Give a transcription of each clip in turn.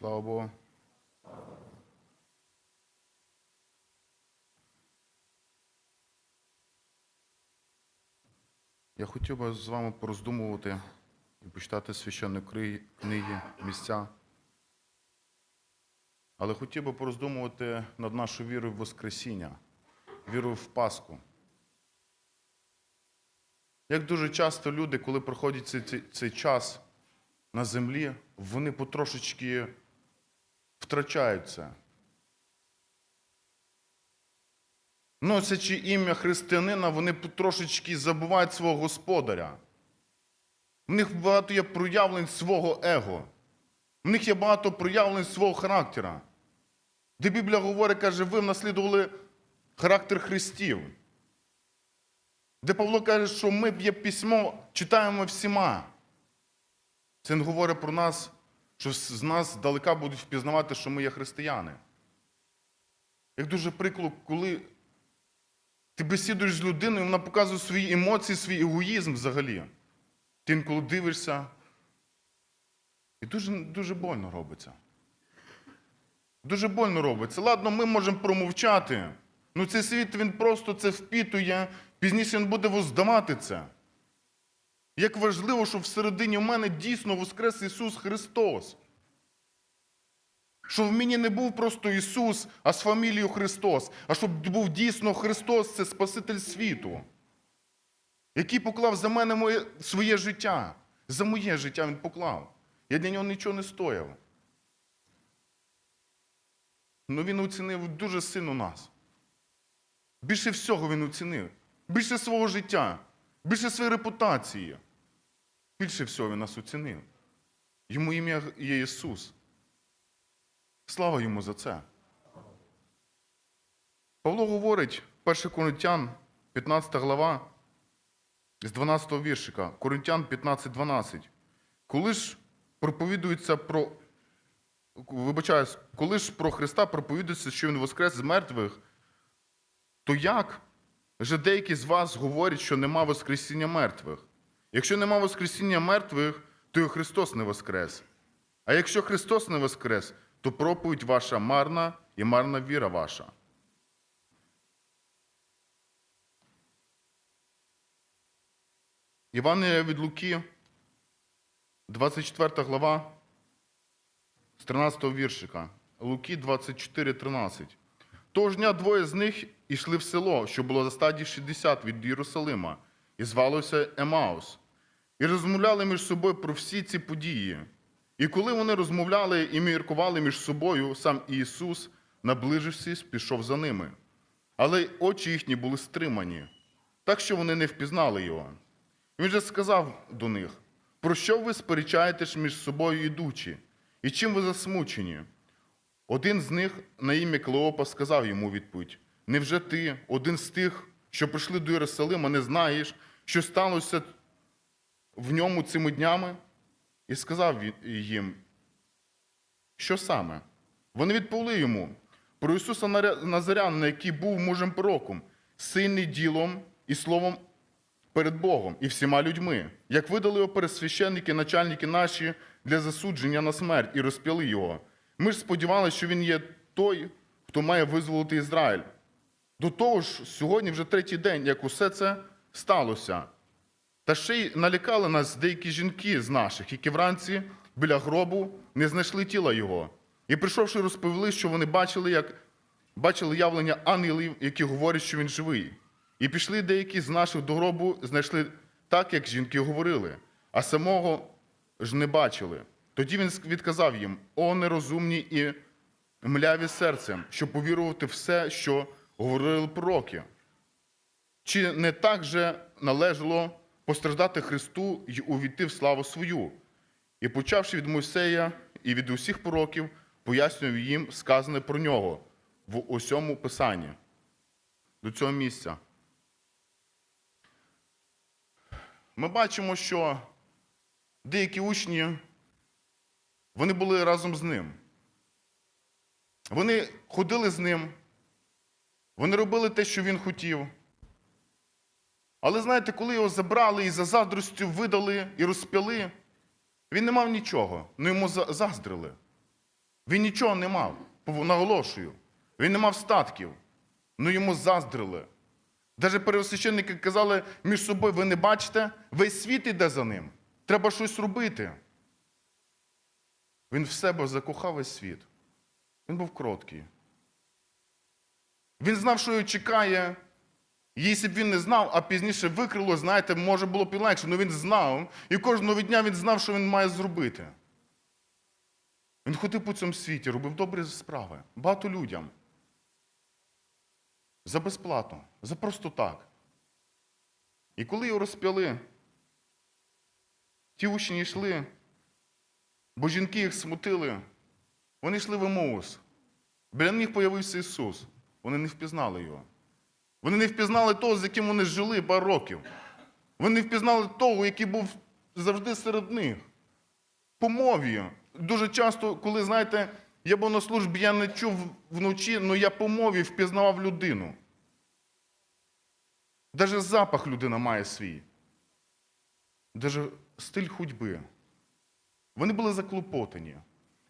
Слава Богу. Я хотів би з вами пороздумувати і почитати священні книги, місця. Але хотів би пороздумувати над нашою вірою в Воскресіння, вірою в Пасху. Як дуже часто люди, коли проходять цей, цей час на землі, вони потрошечки втрачають це. Носячи ім'я християнина, вони потрошечки забувають свого господаря. В них багато є проявлень свого его. В них є багато проявлень свого характера. Де Біблія говорить, каже, ви наслідували характер Христів. Де Павло каже, що ми є письмо, читаємо всіма. Це не говорить про нас, що з нас далека будуть впізнавати, що ми є християни. Як дуже приклад, коли ти бесідуєш з людиною, вона показує свої емоції, свій егоїзм взагалі. Ти інколи дивишся. І дуже, дуже больно робиться. Дуже больно робиться. Ладно, ми можемо промовчати. Ну цей світ він просто це впітує, пізніше він буде воздавати це. Як важливо, щоб всередині мене дійсно воскрес Ісус Христос. Щоб в мені не був просто Ісус, а з фамілією Христос, а щоб був дійсно Христос це Спаситель світу, який поклав за мене моє, своє життя. За моє життя Він поклав. Я для нього нічого не стояв. Ну він оцінив дуже сильно нас. Більше всього він оцінив. Більше свого життя, більше своєї репутації. Більше всього він нас оцінив. Йому ім'я є Ісус. Слава йому за це. Павло говорить, 1 Коринтян, 15 глава, з 12 віршика, Коринтян 15, 12. Коли ж проповідується про. Вибачаюсь, коли ж про Христа проповідується, що Він воскрес з мертвих, то як же деякі з вас говорять, що нема Воскресіння мертвих? Якщо нема Воскресіння мертвих, то і Христос не воскрес. А якщо Христос не воскрес, то проповідь ваша марна і марна віра ваша. Івангелія від Луки, 24 глава, з 13 віршика. Луки 24, 13. Того ж дня двоє з них йшли в село, що було за стадії 60 від Єрусалима, і звалося Емаус, і розмовляли між собою про всі ці події. І коли вони розмовляли і міркували між собою, сам Ісус, наближившись, пішов за ними. Але очі їхні були стримані, так що вони не впізнали його. Він же сказав до них: про що ви сперечаєтесь між собою ідучи, і чим ви засмучені? Один з них на ім'я Клеопа сказав йому відповідь: Невже ти, один з тих, що прийшли до Єрусалима, не знаєш, що сталося в ньому цими днями? І сказав їм, що саме? Вони відповіли йому про Ісуса Назарянина, який був мужем пророком, сильний ділом і словом перед Богом і всіма людьми, як видали його пересвященники, начальники наші для засудження на смерть і розп'яли його. Ми ж сподівалися, що він є той, хто має визволити Ізраїль. До того ж, сьогодні вже третій день, як усе це сталося. Та ще й налякали нас деякі жінки з наших, які вранці біля гробу не знайшли тіла його. І прийшовши, розповіли, що вони бачили, як бачили явлення ангелів, які говорять, що він живий. І пішли деякі з наших до гробу, знайшли так, як жінки говорили, а самого ж не бачили. Тоді він відказав їм: О, нерозумні і мляві серцем, щоб повірувати все, що говорили пророки. Чи не так же належало постраждати Христу й увійти в славу свою? І почавши від Мойсея і від усіх пророків, пояснював їм сказане про нього в усьому Писанні. До цього місця. Ми бачимо, що деякі учні вони були разом з ним. Вони ходили з ним, вони робили те, що він хотів. Але знаєте, коли його забрали і за заздростю видали і розп'яли, він не мав нічого, але йому заздрили. Він нічого не мав, наголошую. Він не мав статків. Ну йому заздрили. Навіть первосвященники казали між собою: ви не бачите, весь світ іде за ним. Треба щось робити. Він в себе закохав весь світ. Він був кроткий. Він знав, що його чекає. Якщо б він не знав, а пізніше викрило, знаєте, може було б легше, але він знав. І кожного дня він знав, що він має зробити. Він ходив по цьому світі, робив добрі справи. Багато людям. За безплатно, за просто так. І коли його розп'яли, ті учні йшли, бо жінки їх смутили, вони йшли в Емоус. Біля них появився Ісус. Вони не впізнали його. Вони не впізнали того, з яким вони жили пару років. Вони не впізнали того, який був завжди серед них. По мові. Дуже часто, коли, знаєте, я був на службі, я не чув вночі, але я по мові впізнавав людину. Даже запах людина має свій. Даже стиль ходьби. Вони були заклопотані.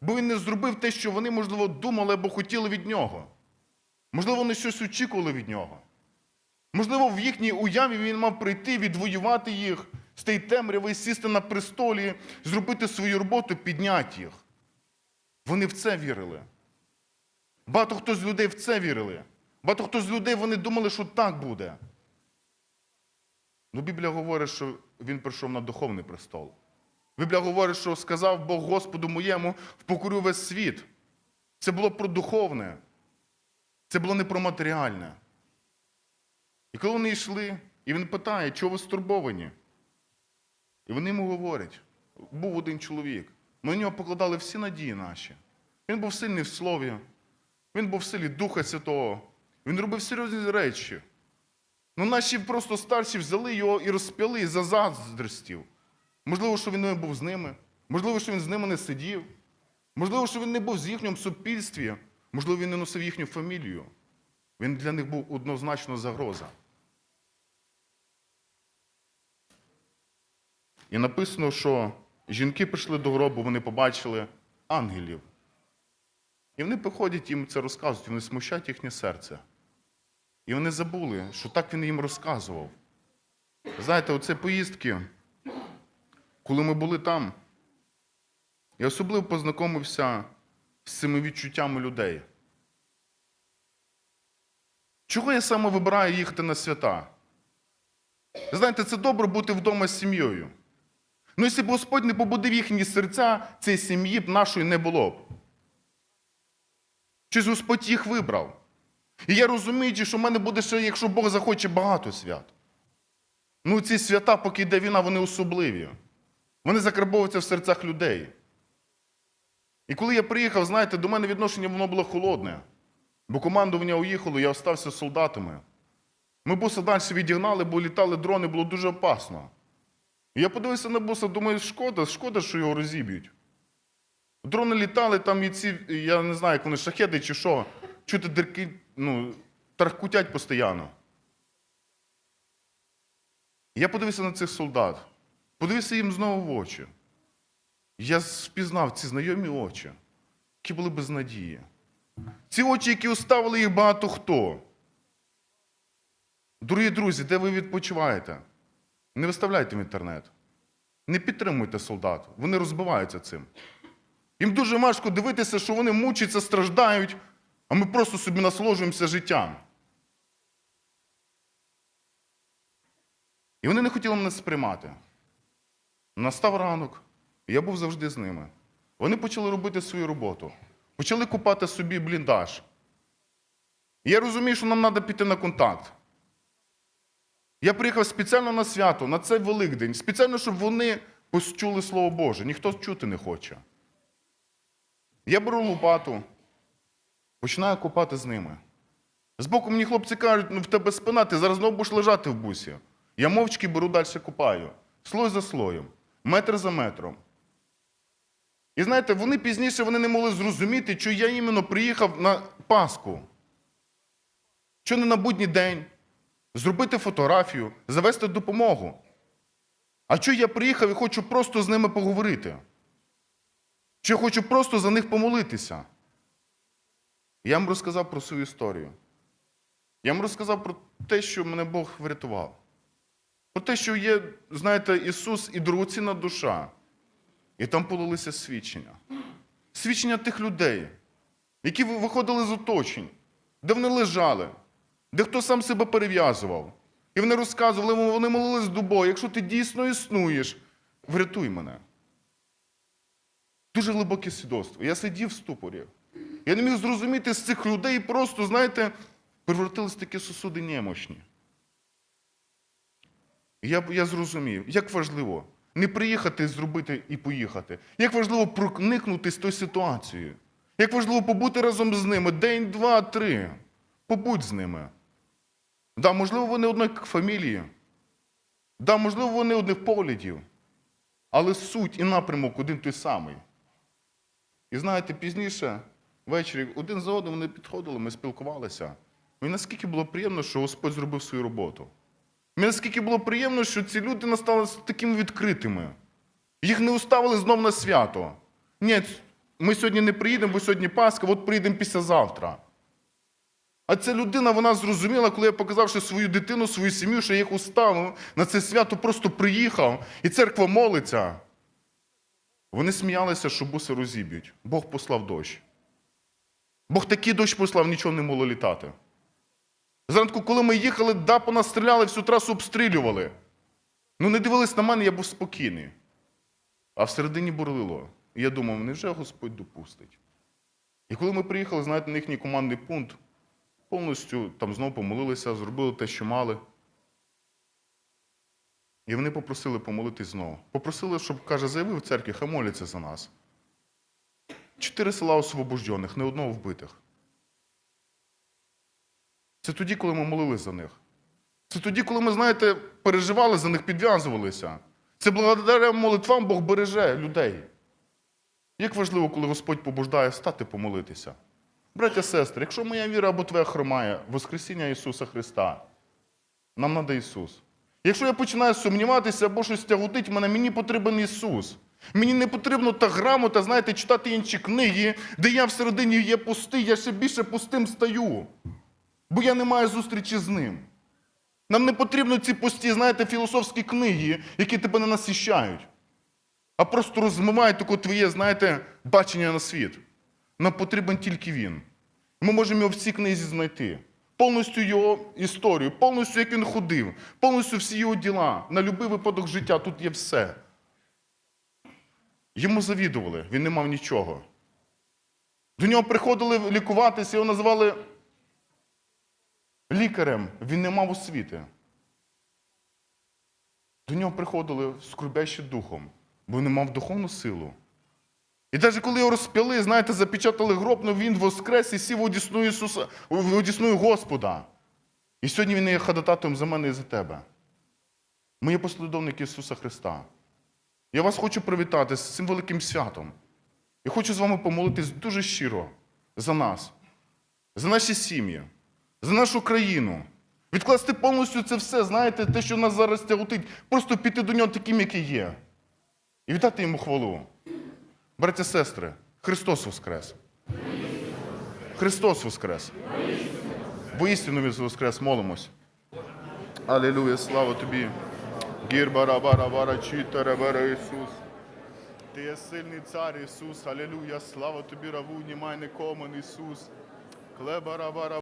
Бо він не зробив те, що вони, можливо, думали або хотіли від нього. Можливо, вони щось очікували від нього. Можливо, в їхній уяві він мав прийти, відвоювати їх з тієї темряви, сісти на престолі, зробити свою роботу, підняти їх. Вони в це вірили. Багато хто з людей в це вірили. Багато хто з людей вони думали, що так буде. Ну, Біблія говорить, що він прийшов на духовний престол. Біблія говорить, що сказав Бог Господу моєму, впокорю весь світ. Це було про духовне. Це було не про матеріальне. І коли вони йшли, і він питає, чого ви стурбовані? І вони йому говорять: був один чоловік. Ми на нього покладали всі надії наші. Він був сильний в слові, він був в силі Духа Святого, він робив серйозні речі. Ну, наші просто старші взяли його і розп'яли за заздростів. Можливо, що він не був з ними, можливо, що він з ними не сидів, можливо, що він не був з їхньому суспільстві, можливо, він не носив їхню фамілію. Він для них був однозначно загроза. І написано, що жінки прийшли до гробу, вони побачили ангелів. І вони приходять їм це розказують, вони смущають їхнє серце. І вони забули, що так він їм розказував. Знаєте, оце поїздки, коли ми були там, я особливо познайомився з цими відчуттями людей. Чого я саме вибираю їхати на свята? Знаєте, це добре бути вдома з сім'єю. Ну, якщо б Господь не побудив їхні серця, цієї сім'ї б нашої не було б. Чи Господь їх вибрав? І я розумію, що в мене буде ще, якщо Бог захоче, багато свят. Ну, ці свята, поки йде війна, вони особливі. Вони закарбовуються в серцях людей. І коли я приїхав, знаєте, до мене відношення воно було холодне. Бо командування уїхало, я остався солдатами. Ми буса далі відігнали, бо літали дрони, було дуже опасно. Я подивився на буса, думаю, шкода, шкода, що його розіб'ють. Дрони літали, там і ці, я не знаю, як вони шахеди чи що, чути дирки, ну, таркутять постійно. Я подивився на цих солдат, подивився їм знову в очі. Я впізнав ці знайомі очі, які були без надії. Ці очі, які оставили їх багато хто. Дорогі друзі, де ви відпочиваєте? Не виставляйте в інтернет. Не підтримуйте солдат. Вони розбиваються цим. Їм дуже важко дивитися, що вони мучаться, страждають, а ми просто собі насолоджуємося життям. І вони не хотіли мене сприймати. Настав ранок, і я був завжди з ними. Вони почали робити свою роботу, почали купати собі бліндаж. Я розумію, що нам треба піти на контакт. Я приїхав спеціально на свято, на цей Великдень, спеціально, щоб вони почули Слово Боже. Ніхто чути не хоче. Я беру лопату, починаю копати з ними. Збоку мені хлопці кажуть, ну в тебе спина, ти зараз знову будеш лежати в бусі. Я мовчки беру далі копаю. Слой за слоєм, метр за метром. І знаєте, вони пізніше вони не могли зрозуміти, що я іменно приїхав на Пасху. Що не на будній день, зробити фотографію, завести допомогу. А що я приїхав і хочу просто з ними поговорити? Чи я хочу просто за них помолитися? Я вам розказав про свою історію. Я вам розказав про те, що мене Бог врятував. Про те, що є, знаєте, Ісус і дорогоцінна душа. І там полилися свідчення. Свідчення тих людей, які виходили з оточень, де вони лежали, де хто сам себе перев'язував. І вони розказували, вони молились до Бога, якщо ти дійсно існуєш, врятуй мене. Дуже глибоке свідоцтво. Я сидів в ступорі. Я не міг зрозуміти з цих людей просто, знаєте, перевертились в такі сосуди немощні. Я, я зрозумів, як важливо не приїхати, зробити і поїхати. Як важливо проникнути з тою ситуацією. Як важливо побути разом з ними день, два, три. Побудь з ними. Да, можливо, вони одної фамілії. Да, можливо, вони одних поглядів. Але суть і напрямок один той самий. І знаєте, пізніше, ввечері, один за одним вони підходили, ми спілкувалися. Мені наскільки було приємно, що Господь зробив свою роботу. Мені наскільки було приємно, що ці люди настали такими відкритими. Їх не уставили знов на свято. Ні, ми сьогодні не приїдемо, бо сьогодні Пасха, от приїдемо післязавтра. А ця людина, вона зрозуміла, коли я показавши свою дитину, свою сім'ю, що я їх уставив, на це свято просто приїхав, і церква молиться. Вони сміялися, що буси розіб'ють. Бог послав дощ. Бог такий дощ послав, нічого не могло літати. Зранку, коли ми їхали, да, по нас стріляли, всю трасу обстрілювали. Ну, не дивились на мене, я був спокійний. А всередині бурлило. І я думав, невже Господь допустить? І коли ми приїхали, знаєте, на їхній командний пункт, повністю там знову помолилися, зробили те, що мали. І вони попросили помолитись знову. Попросили, щоб, каже, заявив в церкві, хай моляться за нас. Чотири села освобождених, не одного вбитих. Це тоді, коли ми молились за них. Це тоді, коли ми, знаєте, переживали за них, підв'язувалися. Це благодаря молитвам Бог береже людей. Як важливо, коли Господь побуждає встати помолитися. Браття, сестри, якщо моя віра або твоя хромає, Воскресіння Ісуса Христа, нам треба Ісус. Якщо я починаю сумніватися або щось тяготить мене, мені потрібен Ісус. Мені не потрібно та грамота, знаєте, читати інші книги, де я всередині є пустий, я ще більше пустим стаю. Бо я не маю зустрічі з ним. Нам не потрібно ці пусті, знаєте, філософські книги, які тебе не насищають, а просто розмивають таке твоє, знаєте, бачення на світ. Нам потрібен тільки він. Ми можемо його в цій книзі знайти. Повністю його історію, повністю як він ходив, повністю всі його діла. На будь-який випадок життя тут є все. Йому завідували, він не мав нічого. До нього приходили лікуватися, його називали лікарем, він не мав освіти. До нього приходили скорбящі духом, бо не мав духовну силу. І навіть коли його розп'яли, знаєте, запечатали гроб, ну він воскрес і сів одісну Ісуса, одісну Господа. І сьогодні Він є ходататом за мене і за тебе. Ми є послідовники Ісуса Христа. Я вас хочу привітати з цим великим святом. І хочу з вами помолитись дуже щиро за нас, за наші сім'ї, за нашу країну. Відкласти повністю це все, знаєте, те, що нас зараз тяготить, просто піти до нього таким, який є. І віддати йому хвалу. Браття, сестри, Христос Воскрес! Христос Воскрес! Воістину Він Воскрес, молимось. Алілуя, слава тобі! Гір бара бара бара чітара Ісус. Ти є сильний цар Ісус, алілуя, слава тобі, раву, німай, не коман Ісус. Клебара бара